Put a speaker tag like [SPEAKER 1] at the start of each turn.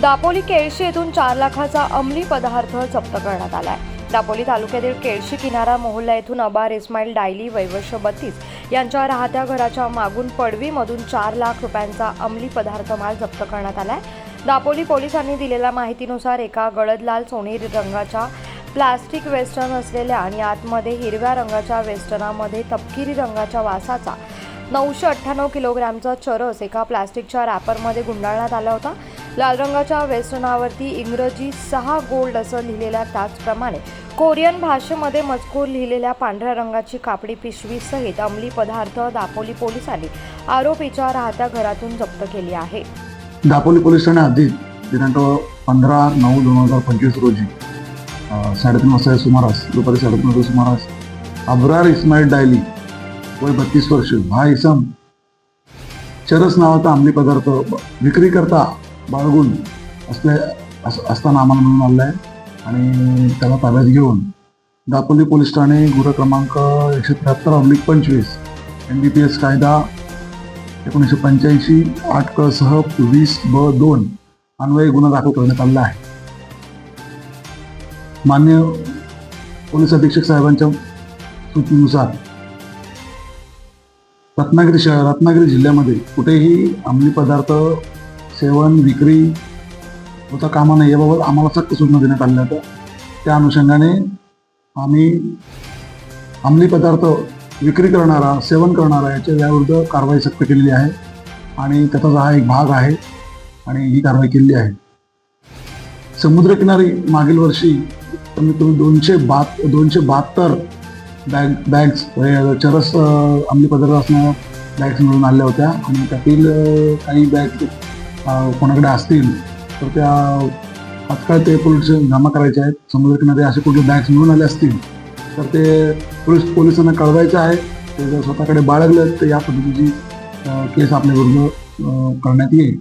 [SPEAKER 1] दापोली केळशी येथून चार लाखाचा अंमली पदार्थ जप्त करण्यात आलाय. दापोली तालुक्यातील केळशी किनारा मोहल्ला येथून अबार इस्माईल डायली वैवर्ष बत्तीस यांच्या राहत्या घराच्या मागून पडवीमधून चार लाख रुपयांचा अंमली पदार्थ माल जप्त करण्यात आलाय. दापोली पोलिसांनी दिलेल्या माहितीनुसार एका गडदलाल सोनेरी रंगाच्या प्लास्टिक वेस्टर्न असलेल्या आणि आतमध्ये हिरव्या रंगाच्या वेस्टर्नामध्ये तपकिरी रंगाच्या वासाचा नऊशे अठ्ठ्याण्णव किलोग्रॅमचा चरस एका प्लास्टिकच्या रॅपरमध्ये गुंडाळण्यात आला होता. लाल रंगाच्या व्यसनावरती इंग्रजी सहा गोल्ड असं लिहिलेल्या त्याचप्रमाणे कोरियन भाषेमध्ये मजकूर लिहिलेल्या पांढऱ्या रंगाची कापडी पिशवी सहित अंमली पदार्थ दापोली पोलिसांनी आरोपीच्या राहत्या घरातून जप्त केली आहे.
[SPEAKER 2] दापोली पोलिसांनी आधी दिनांक पंधरा नऊ दोन हजार पंचवीस रोजी साडेतीन वाजता सुमारास दुपारी साडेतीन वाजता सुमारास अब्रार इस्माईल डायली वय बत्तीस वर्ष हा इसम चरस नावाचा अंमली पदार्थ विक्री करता बाळगून असले असताना आम्हाला मिळून आलं आहे. आणि त्याला ताब्यात घेऊन दापोली पोलीस ठाणे गुन्हा क्रमांक एकशे त्र्याहत्तर अब्लिक पंचवीस एन डी पी एस कायदा एकोणीसशे पंच्याऐंशी आठ क सह वीस ब दोन अन्वय गुन्हा दाखल करण्यात आलेला आहे. मान्य पोलीस अधीक्षक साहेबांच्या सूचनेनुसार रत्नागिरी शहर रत्नागिरी जिल्ह्यामध्ये कुठेही अंमली पदार्थ सेवन विक्री होता कामा नाही याबाबत आम्हाला सक्त सूचना देण्यात आल्या होत्या. त्या अनुषंगाने आम्ही अंमली पदार्थ विक्री करणारा सेवन करणारा याच्या याविरुद्ध कारवाई सक्त केलेली आहे आणि त्याचाच हा एक भाग आहे आणि ही कारवाई केलेली आहे. समुद्रकिनारी मागील वर्षी कमीत कमी दोनशे बात दोनशे बहात्तर बॅग बॅग्स चरस अंमली पदार्थ असणाऱ्या बॅग्स मिळून आल्या होत्या आणि त्यातील काही बॅग कोणाकडे असतील तर त्या तात्काळ ते पोलीस जमा करायचे आहेत. समुद्रकिनारी असे कुठले बॅग्स मिळून आले असतील तर ते पोलीस पोलिसांना कळवायचं आहे. ते जर स्वतःकडे बाळगलं तर या पद्धतीची केस आपल्याविरुद्ध करण्यात येईल.